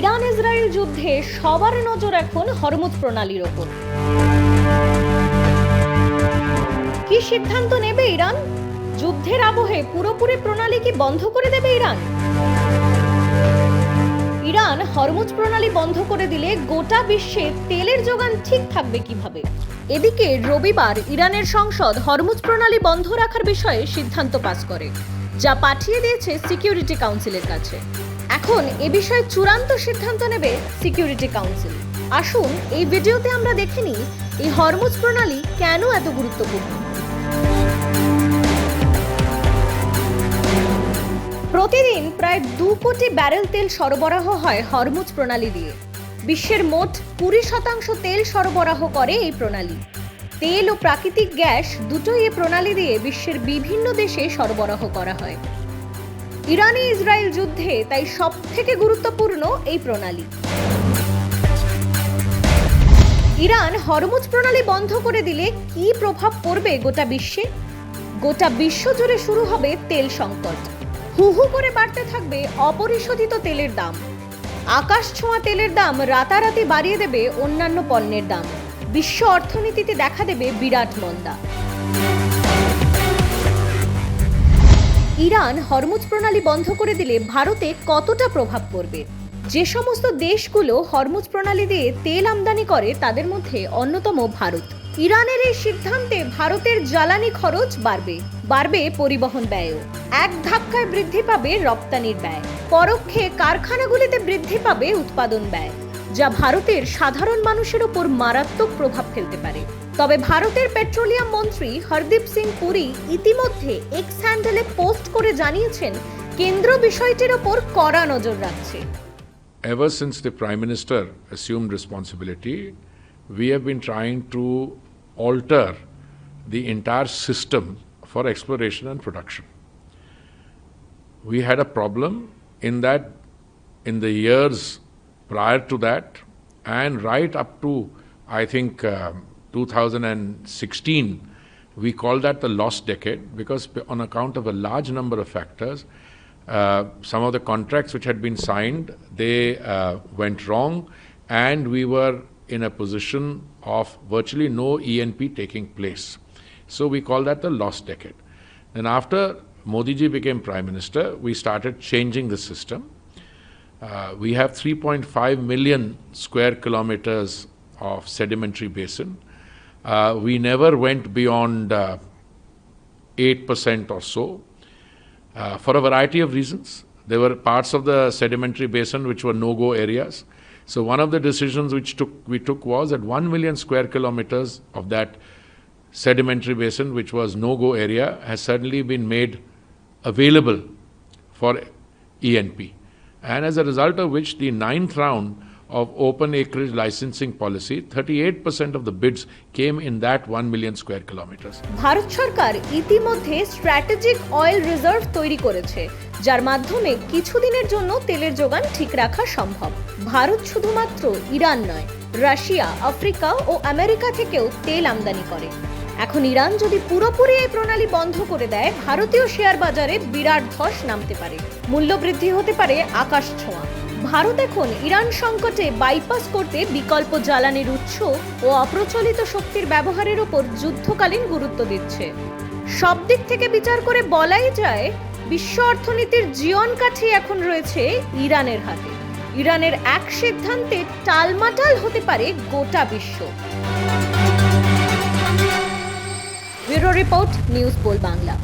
Iran Israel যুদ্ধে সবার নজর এখন হরমুজ প্রণালীর ওপর। কি সিদ্ধান্ত নেবে ইরান? যুদ্ধের আবহে পুরোপুরি প্রণালী কি বন্ধ করে দেবে ইরান? ইরান হরমুজ প্রণালী বন্ধ করে দিলে গোটা বিশ্বে তেলের যোগান ঠিক থাকবে কীভাবে? এদিকে রবিবার ইরানের সংসদ হরমুজ প্রণালী বন্ধ রাখার বিষয়ে সিদ্ধান্ত পাস করে, যা পাঠিয়ে দিয়েছে সিকিউরিটি কাউন্সিলের কাছে। এখন এ বিষয়ে চূড়ান্ত সিদ্ধান্ত নেবে সিকিউরিটি কাউন্সিল। আসুন, এই ভিডিওতে আমরা দেখে নিই, এই হরমুজ প্রণালী কেন এত গুরুত্বপূর্ণ? প্রতিদিন প্রায় দু কোটি ব্যারেল তেল সরবরাহ হয় হরমুজ প্রণালী দিয়ে। বিশ্বের মোট কুড়ি শতাংশ তেল সরবরাহ করে এই প্রণালী। তেল ও প্রাকৃতিক গ্যাস দুটোই এই প্রণালী দিয়ে বিশ্বের বিভিন্ন দেশে সরবরাহ করা হয়। ইরানি ইসরায়েল যুদ্ধে তাই সব থেকে গুরুত্বপূর্ণ এই প্রণালী। ইরান হরমুজ প্রণালী বন্ধ করে দিলে কি প্রভাব পড়বে গোটা বিশ্বে? গোটা বিশ্ব জুড়ে শুরু হবে তেল সংকট। হু হু করে বাড়তে থাকবে অপরিশোধিত তেলের দাম। আকাশ ছোঁয়া তেলের দাম রাতারাতি বাড়িয়ে দেবে অন্যান্য পণ্যের দাম। বিশ্ব অর্থনীতিতে দেখা দেবে বিরাট মন্দা। ইরান হরমুজ প্রণালী বন্ধ করে দিলে ভারতে কতটা প্রভাব পড়বে? যে সমস্ত দেশগুলো হরমুজ প্রণালী দিয়ে তেল আমদানি করে, তাদের মধ্যে অন্যতম ভারত। ইরানের এই সিদ্ধান্তে ভারতের জ্বালানি খরচ বাড়বে বাড়বে পরিবহন ব্যয়ও। এক ধাক্কায় বৃদ্ধি পাবে রপ্তানির ব্যয়। পরোক্ষে কারখানাগুলিতে বৃদ্ধি পাবে উৎপাদন ব্যয়, যা ভারতের সাধারণ মানুষের ওপর মারাত্মক প্রভাব ফেলতে পারে। তবে ভারতের পেট্রোলিয়াম মন্ত্রী হরদীপ সিং পুরী ইতিমধ্যে এক্স হ্যান্ডেলে পোস্ট করে জানিয়েছেন, কেন্দ্র বিষয়টির উপর কড়া নজর রাখছে। Ever since the prime minister assume responsibility we have been trying to alter the entire system for exploration and production we had a problem in that in the years prior to that and right up to I think 2016, we call that the lost decade because on account of a large number of factors, uh, some of the contracts which had been signed they uh, went wrong, and we were in a position of virtually no ENP taking place. So we call that the lost decade. Then after Modi ji became prime minister, we started changing the system. Uh, we have 3.5 million square kilometers of sedimentary basin. Uh, we never went beyond uh, 8% or so uh, for a variety of reasons. There were parts of the sedimentary basin which were no-go areas. So one of the decisions which took, we took was that 1 million square kilometers of that sedimentary basin, which was no-go area, has suddenly been made available for ENP. And as a result of which, the ninth round of open acreage licensing policy, 38% of the bids came in that 1 million square kilometers. Bharat সরকার ইতিমধ্যে strategic oil reserve তৈরি করেছে যার মাধ্যমে কিছুদিনের জন্য তেলের যোগান ঠিক রাখা সম্ভব। ভারত শুধুমাত্র ইরান নয় রাশিয়া আফ্রিকা ও আমেরিকা থেকেও তেল আমদানি করে। এখন ইরান যদি পুরোপুরি এই প্রণালী বন্ধ করে দেয় ভারতীয় শেয়ার বাজারে বিরাট ধস নামতে পারে। মূল্যবৃদ্ধি হতে পারে আকাশ ছোঁয়া। ভারত এখন ইরান সংকটে বাইপাস করতে বিকল্প জ্বালানির উৎস ও অপ্রচলিত শক্তির ব্যবহারের ওপর যুদ্ধকালীন গুরুত্ব দিচ্ছে। সব দিক থেকে বিচার করে বলাই যায়, বিশ্ব অর্থনীতির জীবন কাঠি এখন রয়েছে ইরানের হাতে। ইরানের এক সিদ্ধান্তে টালমাটাল হতে পারে গোটা বিশ্ব। Bureau report, news Bangla.